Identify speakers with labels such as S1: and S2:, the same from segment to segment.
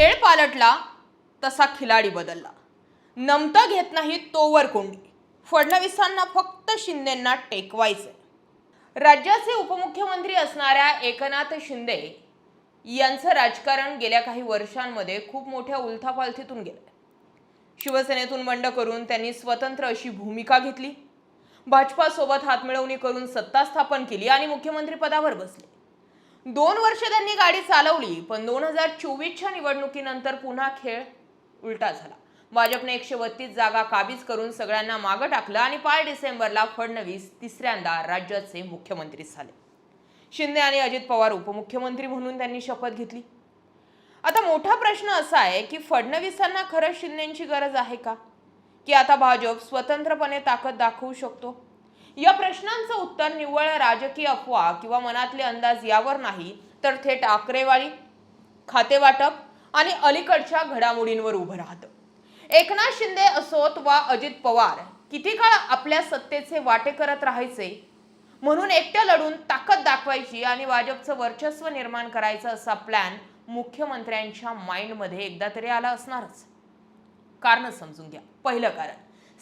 S1: खेळ पालटला तसा खिलाडी बदलला. नमतं घेत नाही तोवर कोंडी. फडणवीसांना फक्त शिंदेंना टेकवायचं राज्याचे उपमुख्यमंत्री असणाऱ्या एकनाथ शिंदे यांचं राजकारण गेल्या काही वर्षांमध्ये खूप मोठ्या उलथापालथीतून गेलं शिवसेनेतून बंड करून त्यांनी स्वतंत्र अशी भूमिका घेतली. भाजपासोबत हातमिळवणी करून सत्ता स्थापन केली आणि मुख्यमंत्री पदावर बसले. दोन वर्ष त्यांनी गाडी चालवली पण दोन हजार चोवीसच्या निवडणुकीनंतर पुन्हा खेळ उलटा झाला. भाजपने एकशे बत्तीस जागा काबीज करून सगळ्यांना मागं टाकलं आणि पाच डिसेंबरला फडणवीस तिसऱ्यांदा राज्याचे मुख्यमंत्री झाले. शिंदे आणि अजित पवार उपमुख्यमंत्री म्हणून त्यांनी शपथ घेतली. आता मोठा प्रश्न असा आहे की फडणवीसांना खरंच शिंदेची गरज आहे का? की आता भाजप स्वतंत्रपणे ताकद दाखवू शकतो? या प्रश्नांचं उत्तर निव्वळ राजकीय अफवा किंवा मनातले अंदाज यावर नाही तर थेट आकडेवारी खातेवाटप आणि अलीकडच्या घडामोडींवर उभं राहतं. एकनाथ शिंदे असोत वा अजित पवार किती काळ आपल्या सत्तेचे वाटे करत राहायचे? म्हणून एकट्या लढून ताकद दाखवायची आणि भाजपचं वर्चस्व निर्माण करायचं असा प्लॅन मुख्यमंत्र्यांच्या माइंडमध्ये एकदा तरी आला असणारच. कारण समजून घ्या. पहिलं कारण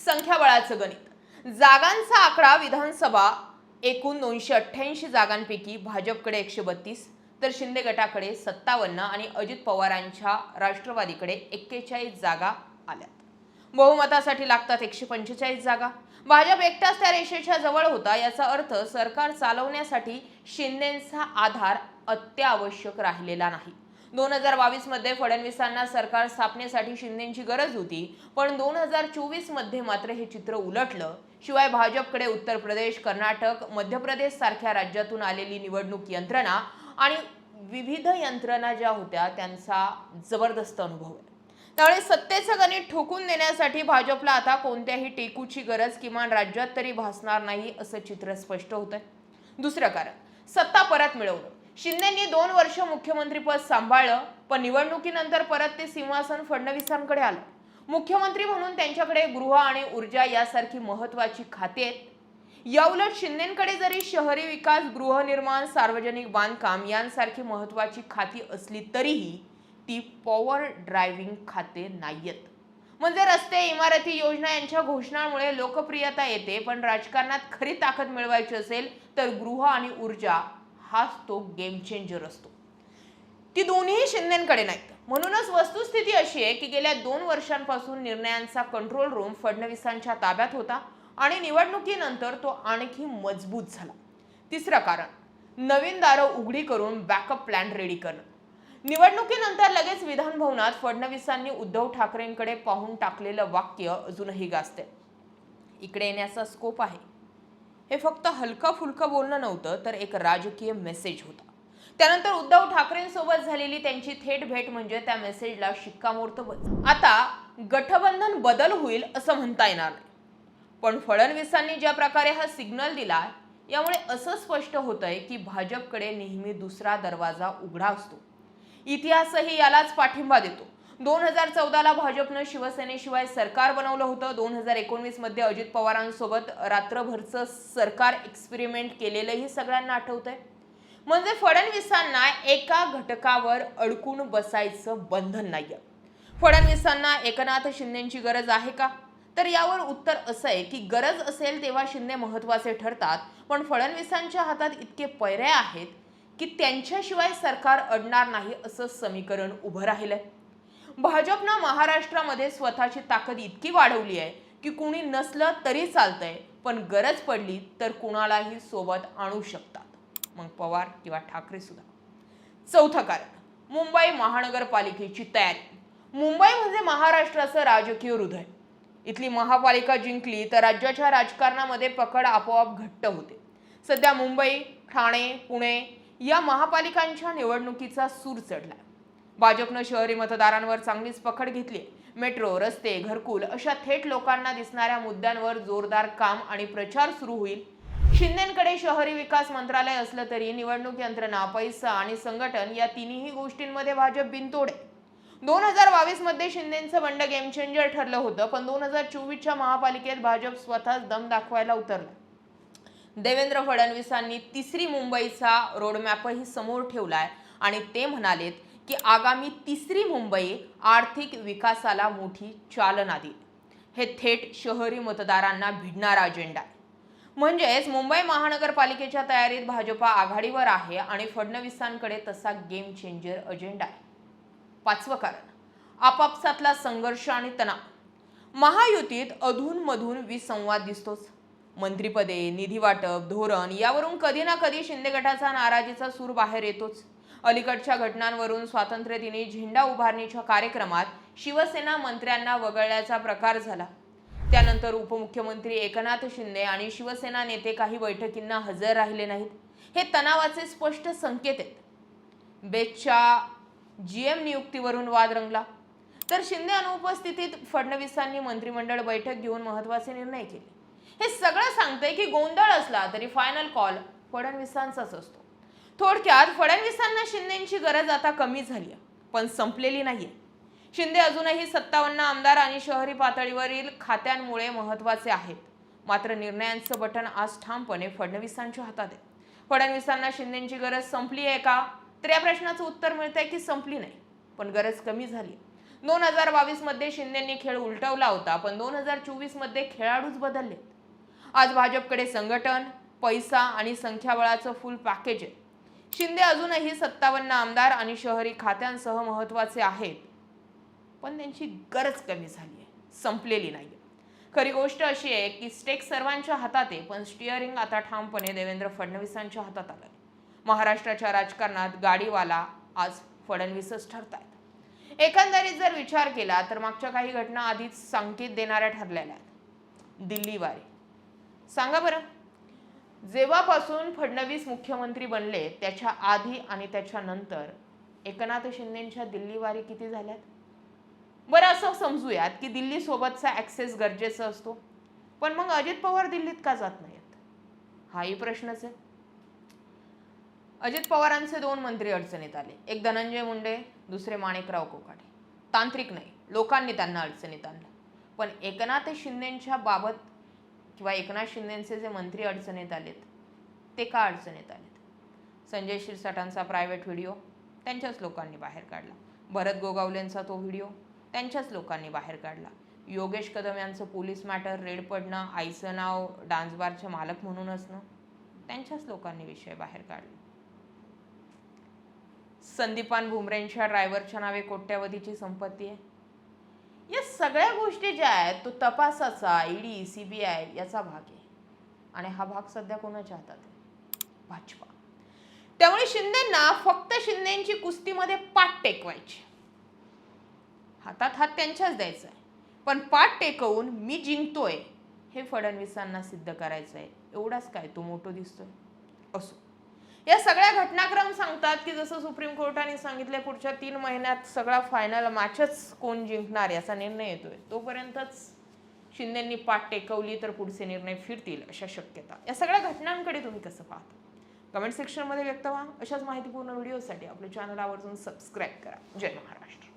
S1: संख्याबळाचं गणित. जागांचा आकडा विधानसभा एकूण दोनशे अठ्ठ्याऐंशी जागांपैकी भाजपकडे एकशे बत्तीस तर शिंदे गटाकडे सत्तावन्न आणि अजित पवारांच्या राष्ट्रवादीकडे एक्केचाळीस जागा आल्यात. बहुमतासाठी लागतात एकशे पंचेचाळीस जागा. भाजप एकटाच त्या रेषेच्या जवळ होता याचा अर्थ सरकार चालवण्यासाठी शिंदेचा आधार अत्यावश्यक राहिलेला नाही. दोन हजार बावीसमध्ये फडणवीसांना सरकार स्थापनेसाठी शिंदेची गरज होती पण दोन हजार चोवीसमध्ये मात्र हे चित्र उलटलं शिवाय भाजपकडे उत्तर प्रदेश कर्नाटक मध्य प्रदेश सारख्या राज्यातून आलेली निवडणूक यंत्रणा आणि विविध यंत्रणा ज्या होत्या त्यांचा जबरदस्त अनुभव आहे. त्यामुळे सत्तेचं गणित ठोकून देण्यासाठी भाजपला आता कोणत्याही टेकूची गरज किमान राज्यात तरी भासणार नाही असं चित्र स्पष्ट होत आहे दुसरं कारण सत्ता परत मिळवणं. शिंदेंनी दोन वर्ष मुख्यमंत्रीपद सांभाळलं पण निवडणुकीनंतर परत ते सिंहासन फडणवीसांकडे आलं. मुख्यमंत्री म्हणून त्यांच्याकडे गृह आणि ऊर्जा यासारखी महत्वाची खाती आहेत. याउलट शिंदेकडे जरी शहरी विकास गृहनिर्माण सार्वजनिक बांधकाम यांसारखी महत्वाची खाती असली तरीही ती पॉवर ड्रायव्हिंग खाते नाहीयेत. म्हणजे रस्ते इमारती योजना यांच्या घोषणांमुळे लोकप्रियता येते पण राजकारणात खरी ताकद मिळवायची असेल तर गृह आणि ऊर्जा हाच तो गेम चेंजर असतो. ती दोन्ही शिंदेकडे नाहीत. म्हणूनच वस्तुस्थिती अशी आहे की गेल्या दोन वर्षांपासून निर्णयांचा कंट्रोल रूम फडणवीसांच्या ताब्यात होता आणि निवडणुकीनंतर तो आणखी मजबूत झाला. तिसरं कारण नवीन दारं उघडी करून बॅकअप प्लॅन रेडी करणं. निवडणुकीनंतर लगेच विधानभवनात फडणवीसांनी उद्धव ठाकरेंकडे पाहून टाकलेलं वाक्य अजूनही गाजते इकडे येण्याचा स्कोप आहे. हे फक्त हलकं फुलकं बोलणं नव्हतं तर एक राजकीय मेसेज होता. त्यानंतर उद्धव ठाकरेंसोबत झालेली त्यांची थेट भेट म्हणजे त्या मेसेजला शिक्कामोर्तब आता गठबंधन बदल होईल असं म्हणता येणार नाही. पण फडणवीसांनी ज्या प्रकारे हा सिग्नल दिला यामुळे असं स्पष्ट होतंय की भाजपकडे नेहमी दुसरा दरवाजा उघडा असतो. इतिहासही यालाच पाठिंबा देतो. दोन हजार चौदाला भाजपनं शिवसेनेशिवाय सरकार बनवलं होतं. दोन हजार एकोणवीसमध्ये अजित पवारांसोबत रात्रभरचं सरकार एक्सपेरिमेंट केलेलंही सगळ्यांना आठवतंय. म्हणजे फडणवीसांना एका घटकावर अडकून बसायचं बंधन नाही फडणवीसांना एकनाथ शिंदेची गरज आहे का? तर यावर उत्तर असं आहे की गरज असेल तेव्हा शिंदे महत्त्वाचे ठरतात पण फडणवीसांच्या हातात इतके पैरे आहेत की त्यांच्याशिवाय सरकार अडणार नाही असं समीकरण उभं राहिलंय. भाजपनं महाराष्ट्रामध्ये स्वतःची ताकद इतकी वाढवली आहे की कुणी नसलं तरी चालतंय पण गरज पडली तर कुणालाही सोबत आणू शकतात. मग पवार किंवा ठाकरे सुद्धा. चौथं कारण मुंबई महानगरपालिकेची तयारी. मुंबई म्हणजे महाराष्ट्राचं राजकीय हृदय. इथली महापालिका जिंकली तर राज्याच्या राजकारणामध्ये पकड आपोआप घट्ट होते. सध्या मुंबई ठाणे पुणे या महापालिकांच्या निवडणुकीचा सूर चढला भाजपनं शहरी मतदारांवर चांगलीच पकड घेतली मेट्रो रस्ते घरकुल अशा थेट लोकांना दिसणाऱ्या मुद्द्यांवर जोरदार काम आणि प्रचार सुरू होईल शिंदेकडे शहरी विकास मंत्रालय असलं तरी निवडणूक यंत्रणा पैसा आणि संघटन या तिन्ही गोष्टींमध्ये भाजप बिनतोड आहे. दोन हजार बावीसमध्ये शिंदेचं बंड गेम चेंजर ठरलं होतं पण दोन हजार चोवीसच्या महापालिकेत भाजप स्वतःच दम दाखवायला उतरला. देवेंद्र फडणवीसांनी तिसरी मुंबईचा रोडमॅपही समोर ठेवलाय आणि ते म्हणालेत की आगामी तिसरी मुंबई आर्थिक विकासाला मोठी चालना देईल. हे थेट शहरी मतदारांना भिडणारा अजेंडा आहे. म्हणजेच मुंबई महानगरपालिकेच्या तयारीत भाजपा आघाडीवर आहे आणि फडणवीसांकडे तसा गेम चेंजर अजेंडा आहे. पाचवं कारण आपापसातला संघर्ष आणि तणाव. महायुतीत अधूनमधून विसंवाद दिसतोच. मंत्रिपदे निधी वाटप धोरण यावरून कधी ना कधी शिंदे गटाचा नाराजीचा सूर बाहेर येतोच. अलीकडच्या घटनांवरून स्वातंत्र्यदिनी झेंडा उभारणीच्या कार्यक्रमात शिवसेना मंत्र्यांना वगळल्याचा प्रकार झाला. त्यानंतर उपमुख्यमंत्री एकनाथ शिंदे आणि शिवसेना नेते काही बैठकींना हजर राहिले नाहीत. हे तणावाचे स्पष्ट संकेत आहेत. बेच्च्या जी एम नियुक्तीवरून वाद रंगला. तर शिंदे अनुपस्थितीत फडणवीसांनी मंत्रिमंडळ बैठक घेऊन महत्त्वाचे निर्णय केले. हे सगळं सांगतंय की गोंधळ असला तरी फायनल कॉल फडणवीसांचाच असतो. थोडक्यात फडणवीसांना शिंदेची गरज आता कमी झाली आहे, पण संपलेली नाहीये. शिंदे अजूनही सत्तावन्न आमदार आणि शहरी पातळीवरील खात्यांमुळे महत्त्वाचे आहेत. मात्र निर्णयांचं बटन आज ठामपणे फडणवीसांच्या हातात आहे. फडणवीसांना शिंदेची गरज संपली आहे का? तर या प्रश्नाचं उत्तर मिळतंय की संपली नाही. पण गरज कमी झाली. दोन हजार बावीसमध्ये शिंदेंनी खेळ उलटवला होता पण दोन हजार चोवीसमध्ये खेळाडूच बदलले. आज भाजपकडे संघटन पैसा आणि संख्याबळाचं फुल पॅकेज आहे. शिंदे अजूनही सत्तावन्न आमदार आणि शहरी खात्यांसह महत्त्वाचे आहेत. पण त्यांची गरज कमी झाली आहे संपलेली नाही खरी गोष्ट अशी आहे की स्टेक सर्वांच्या हातात आहे पण स्टिअरिंग आता ठामपणे देवेंद्र फडणवीसांच्या हातात आलं. महाराष्ट्राच्या राजकारणात गाडीवाला आज फडणवीसच ठरतायत. एकंदरीत जर विचार केला तर मागच्या काही घटना आधीच संकेत देणाऱ्या ठरलेल्या आहेत. दिल्लीवारी. सांगा बरं. जेव्हापासून फडणवीस मुख्यमंत्री बनले त्याच्या आधी आणि त्याच्यानंतर एकनाथ शिंदेंच्या दिल्ली वारी किती झाल्यात? बरं असं समजूयात की दिल्लीसोबतचा ॲक्सेस गरजेचा असतो. पण मग अजित पवार दिल्लीत का जात नाहीत? हाही प्रश्नच आहे. अजित पवारांचे दोन मंत्री अडचणीत आले. एक धनंजय मुंडे दुसरे माणिकराव कोकाटे. तांत्रिक नाही. लोकांनी त्यांना अडचणीत आणलं. पण एकनाथ शिंदेंच्या बाबत किंवा एकनाथ शिंदेंचे जे मंत्री अडचणीत आलेत ते का अडचणीत आलेत? संजय शिरसाटांचा प्रायव्हेट व्हिडिओ त्यांच्याच लोकांनी बाहेर काढला. भरत गोगावलेंचा तो व्हिडिओ त्यांच्याच लोकांनी बाहेर काढला. योगेश कदम यांचं पोलीस मॅटर रेड पडणं आईचं नाव डान्सबारचे मालक म्हणून असणं त्यांच्याच लोकांनी विषय बाहेर काढला. संदीपान भुमरेंच्या ड्रायव्हरच्या नावे कोट्यावधीची संपत्ती आहे. या सगळ्या गोष्टी ज्या आहेत तो तपासाचा ईडी सीबीआय याचा भाग आहे. आणि हा भाग सध्या कोणाच्या हातात आहे? भाजपा. त्यामुळे शिंदेना फक्त शिंदेची कुस्तीमध्ये पाठ टेकवायची. हातात हात त्यांच्याच द्यायचा आहे पण पाठ टेकवून मी जिंकतोय हे फडणवीसांना सिद्ध करायचं आहे एवढाच काय तो मोठो दिसतोय. असो. या सगळ्या घटनाक्रम सांगतात की जसं सुप्रीम कोर्टाने सांगितलं पुढच्या तीन महिन्यात सगळा फायनल मॅचच कोण जिंकणार याचा निर्णय येतोय. तोपर्यंतच शिंदेंनी पाठ टेकवली तर पुढचे निर्णय फिरतील अशा शक्यता. या सगळ्या घटनांकडे तुम्ही कसं पाहता? कमेंट सेक्शनमध्ये व्यक्त व्हा. अशाच माहितीपूर्ण व्हिडिओसाठी आपलं चॅनल आवर्जून सबस्क्राईब करा. जय महाराष्ट्र.